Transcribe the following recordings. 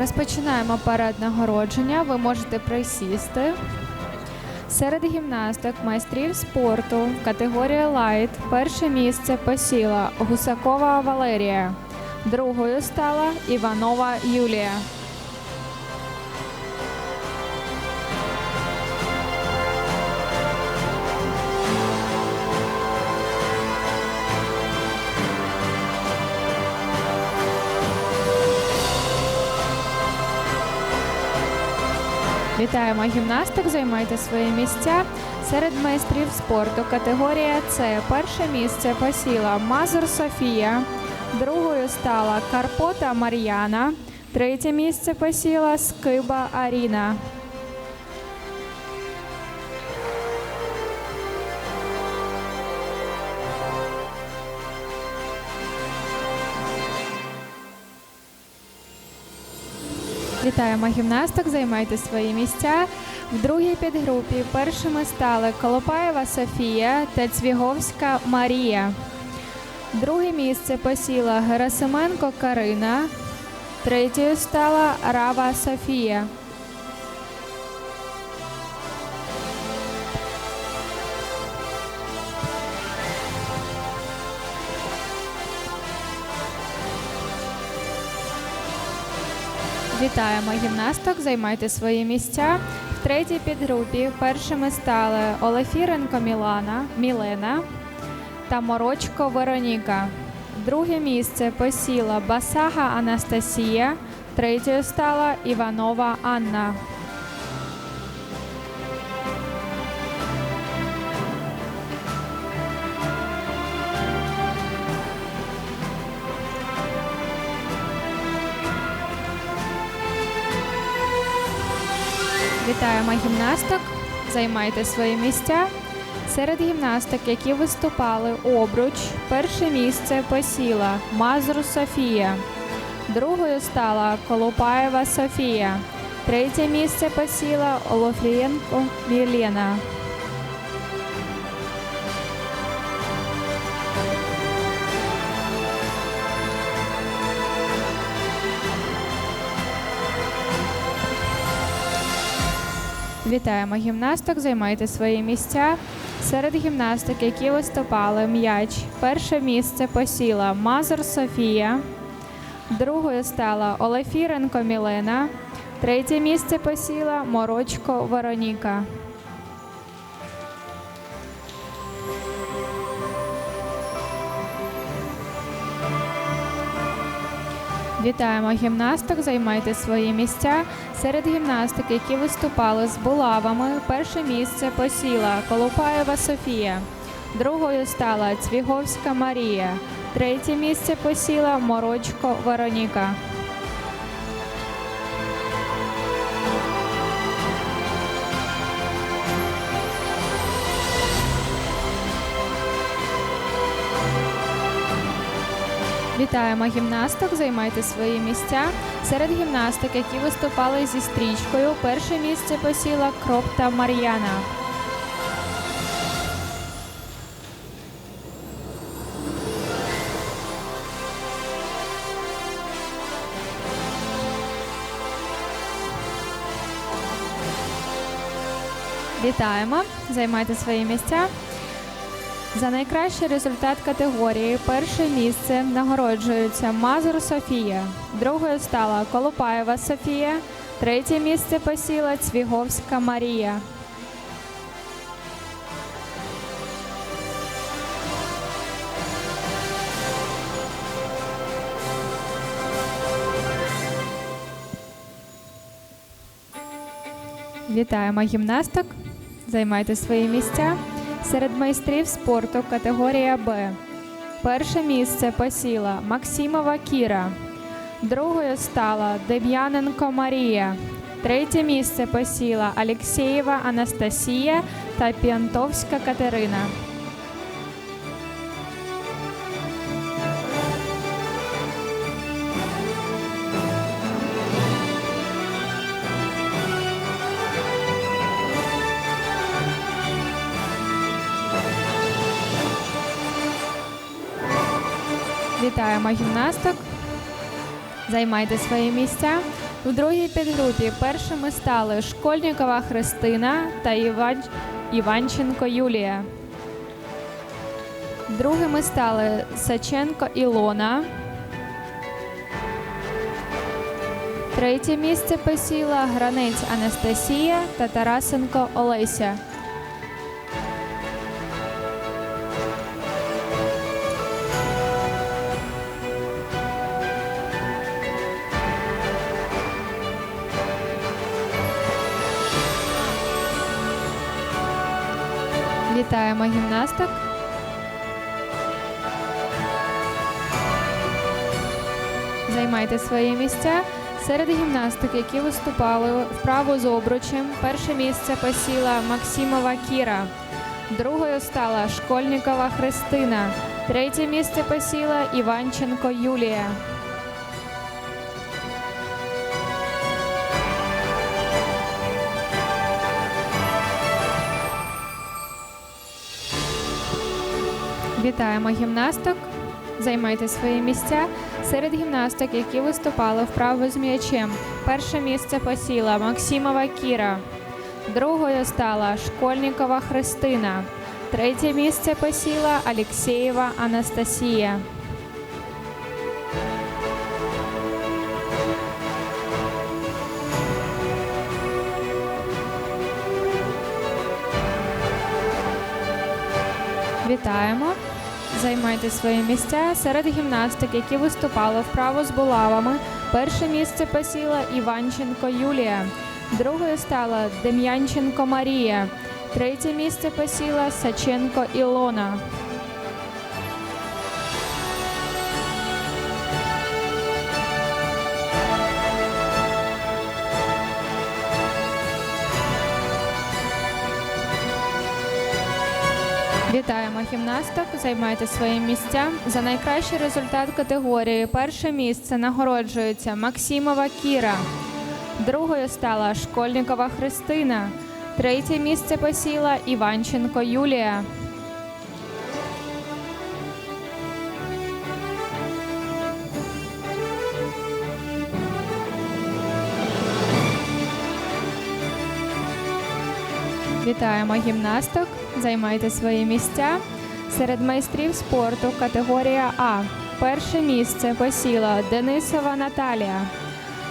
Розпочинаємо парад нагородження. Ви можете присісти. Серед гімнасток майстрів спорту категорія лайт перше місце посіла Гусакова Валерія. Другою стала Іванова Юлія. Вітаємо гімнасток, займайте свої місця. Серед майстрів спорту категорія С перше місце посіла Мазур Софія, другою стала Карпота Мар'яна, третє місце посіла Скиба Аріна. Вітаємо гімнасток, займайте свої місця. В другій підгрупі першими стали Колопаєва Софія та Цвіговська Марія. Друге місце посіла Герасименко Карина. Третьою стала Рава Софія. Вітаємо гімнасток, займайте свої місця. В третій підгрупі першими стали Олефіренко Мілана, Мілена та Морочко Вероніка. Друге місце посіла Басага Анастасія, третьою стала Іванова Анна. Вітаємо гімнасток, займайте свої місця. Серед гімнасток, які виступали обруч, перше місце посіла Мазур Софія, другою стала Колупаєва Софія, третє місце посіла Олофрієнко Мілена. Вітаємо гімнасток, займайте свої місця. Серед гімнасток, які виступали м'яч, перше місце посіла Мазур Софія, другою стала Олефіренко Мілена, третє місце посіла Морочко Вероніка. Вітаємо гімнасток, займайте свої місця. Серед гімнасток, які виступали з булавами, перше місце посіла Колупаєва Софія, другою стала Цвіговська Марія, третє місце посіла Морочко Вероніка. Вітаємо гімнасток, займайте свої місця. Серед гімнасток, які виступали зі стрічкою, перше місце посіла Кропта Мар'яна. Вітаємо, займайте свої місця. За найкращий результат категорії перше місце нагороджується Мазур Софія, другою стала Колупаєва Софія, третє місце посіла Цвіговська Марія. Вітаємо гімнасток. Займайте свої місця. Серед майстрів спорту категорія Б. Перше місце посіла Максимова Кіра, другою стала Дев'яненко Марія, третє місце посіла Алєксєєва Анастасія та Піантовська Катерина. Вітаємо гімнасток. Займайте свої місця. В другій підгрупі першими стали Школьникова Христина та Іван... Іванченко Юлія. Другими стали Саченко Ілона. Третє місце посіла Гранець Анастасія та Тарасенко Олеся. Вітаємо гімнасток. Займайте свої місця. Серед гімнасток, які виступали вправо з обручем, перше місце посіла Максимова Кіра, другою стала Школьникова Христина, третє місце посіла Іванченко Юлія. Вітаємо гімнасток. Займайте свої місця. Серед гімнасток, які виступали вправо з м'ячем, перше місце посіла Максимова Кіра, другою стала Школьникова Христина, третє місце посіла Алєксєєва Анастасія. Вітаємо! Займайте свої місця серед гімнастик, які виступали вправо з булавами. Перше місце посіла Іванченко Юлія, другою стала Дем'янченко Марія, третє місце посіла Саченко Ілона. Вітаємо гімнасток. Займайте свої місця. За найкращий результат категорії перше місце нагороджується Максимова Кіра. Другою стала Школьникова Христина. Третє місце посіла Іванченко Юлія. Вітаємо гімнасток. Займайте свої місця. Серед майстрів спорту категорія А. Перше місце посіла Денисова Наталія.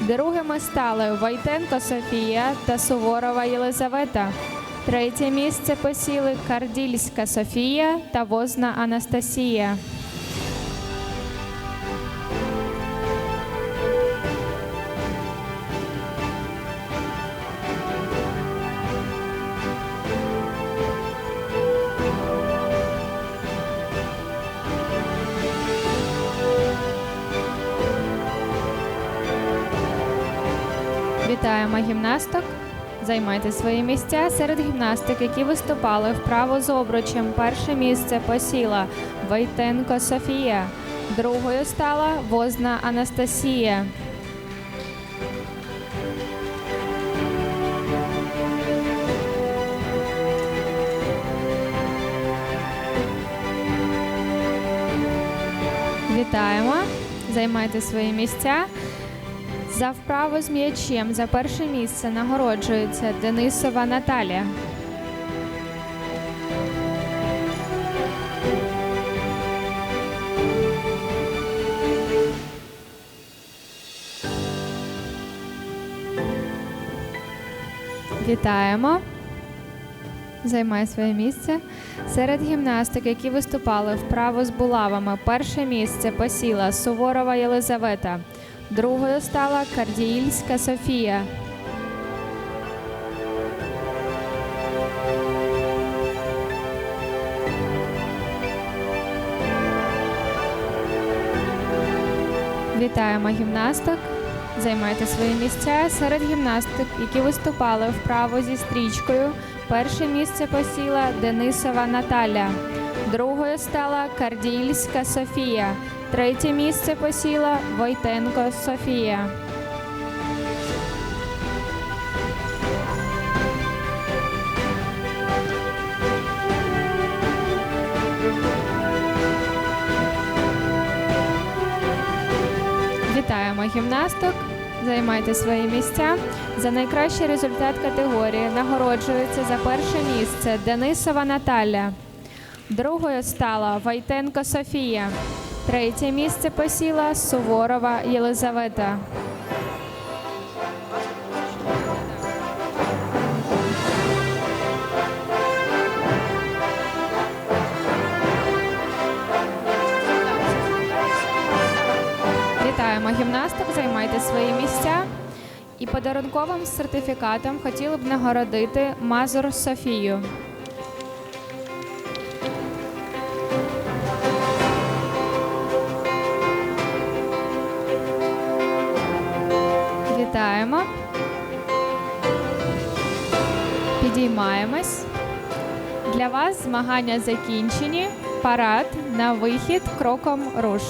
Другими стали Войтенко Софія та Суворова Єлизавета. Третє місце посіли Кардільська Софія та Возна Анастасія. Вітаємо гімнасток. Займайте свої місця серед гімнастик, які виступали вправо з обручем. Перше місце посіла Войтенко Софія, другою стала Возна Анастасія. Вітаємо! Займайте свої місця. За вправу з м'ячем за перше місце нагороджується Денисова Наталія. Вітаємо. Займає своє місце. Серед гімнастик, які виступали вправо з булавами, перше місце посіла Суворова Єлизавета. Другою стала Кардіїльська Софія. Вітаємо гімнасток. Займайте свої місця серед гімнастик, які виступали вправо зі стрічкою. Перше місце посіла Денисова Наталя. Другою стала Кардіїльська Софія. Третє місце посіла Войтенко Софія. Вітаємо гімнасток. Займайте свої місця. За найкращий результат категорії нагороджується за перше місце Денисова Наталя. Другою стала Войтенко Софія. Третє місце посіла Суворова Єлизавета. Вітаємо гімнасток, займайте свої місця. І подарунковим сертифікатом хотіли б нагородити Мазур Софію. Вітаємо. Підіймаємось. Для вас змагання закінчені. Парад на вихід кроком руш.